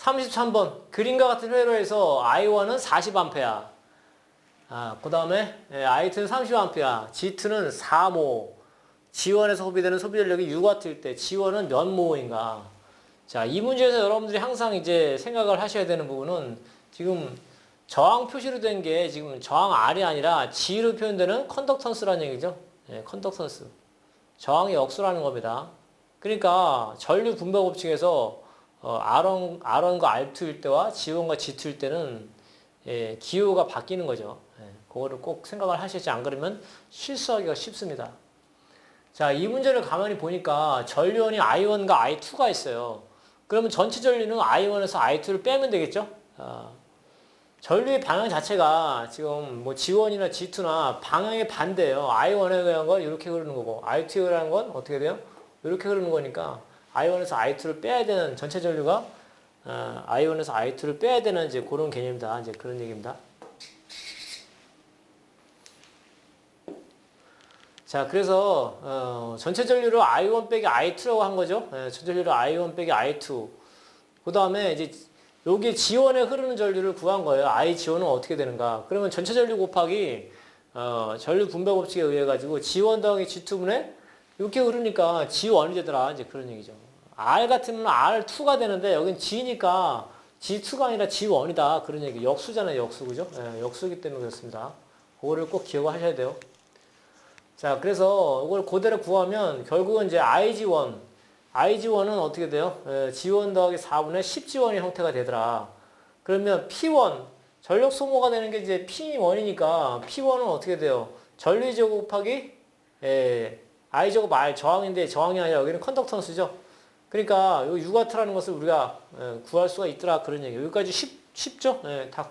33번 그림과 같은 회로에서 I1은 40A 아, 그 다음에 I2는 30A G2는 4모 G1에서 소비되는 소비 전력이 6W일 때 G1은 몇 모인가 자, 이 문제에서 여러분들이 항상 이제 생각을 하셔야 되는 부분은 지금 저항 표시로 된 게 지금 저항 R이 아니라 G로 표현되는 컨덕턴스라는 얘기죠. 예, 컨덕턴스. 저항의 역수라는 겁니다. 그러니까 전류 분배 법칙에서 어, R1, R1과 R2일 때와 G1과 G2일 때는 예, 기호가 바뀌는 거죠. 예, 그거를 꼭 생각을 하시지 안 그러면 실수하기가 쉽습니다. 자, 이 문제를 가만히 보니까 전류원이 I1과 I2가 있어요. 그러면 전체 전류는 I1에서 I2를 빼면 되겠죠? 아, 전류의 방향 자체가 지금 뭐 G1이나 G2나 방향의 반대예요. I1에 의한 건 이렇게 흐르는 거고 I2에 의한 건 어떻게 돼요? 이렇게 흐르는 거니까 I1에서 I2를 빼야 되는 전체 전류가 어, I1에서 I2를 빼야 되는 이제 그런 개념이다. 이제 그런 얘기입니다. 자, 그래서 어, 전체 전류를 I1 빼기 I2라고 한 거죠. 예, 전체 전류를 I1 빼기 I2. 그 다음에 이제 여기 지원에 흐르는 전류를 구한 거예요. I 지원은 어떻게 되는가? 그러면 전체 전류 곱하기 어, 전류 분배 법칙에 의해 가지고 지원 더하기 G2분의 이렇게 흐르니까 G1이 되더라. 이제 그런 얘기죠. R 같으면 R2가 되는데 여긴 G니까 G2가 아니라 G1이다. 그런 얘기. 역수잖아요. 역수. 그죠? 예, 역수기 때문에 그렇습니다. 그거를 꼭 기억하셔야 돼요. 자, 그래서 이걸 그대로 구하면 결국은 이제 IG1, IG1은 어떻게 돼요? 에, G1 더하기 4분의 10G1의 형태가 되더라. 그러면 P1, 전력 소모가 되는 게 이제 P1이니까 P1은 어떻게 돼요? 전류 제곱 곱하기 에, I 제곱 R 저항인데 저항이 아니라 여기는 컨덕턴스죠. 그러니까 요 유가트라는 것을 우리가 에, 구할 수가 있더라 그런 얘기예요. 여기까지 쉽, 쉽죠? 예, 다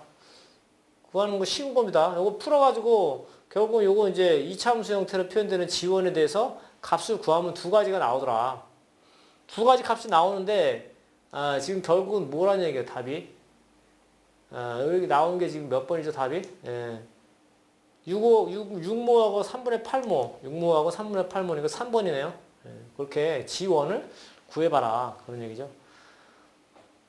구하는 거 쉬운 겁니다. 요거 풀어가지고 결국 요거 이제 이차함수 형태로 표현되는 지원에 대해서 값을 구하면 두 가지가 나오더라. 두 가지 값이 나오는데 아, 지금 결국은 뭐라는 얘기예요, 답이? 아, 여기 나온 게 지금 몇 번이죠, 답이? 예. 6모, 6, 6모하고 3분의 8모, 6모하고 3분의 8모니까 3번이네요. 예. 그렇게 지원을 구해봐라. 그런 얘기죠.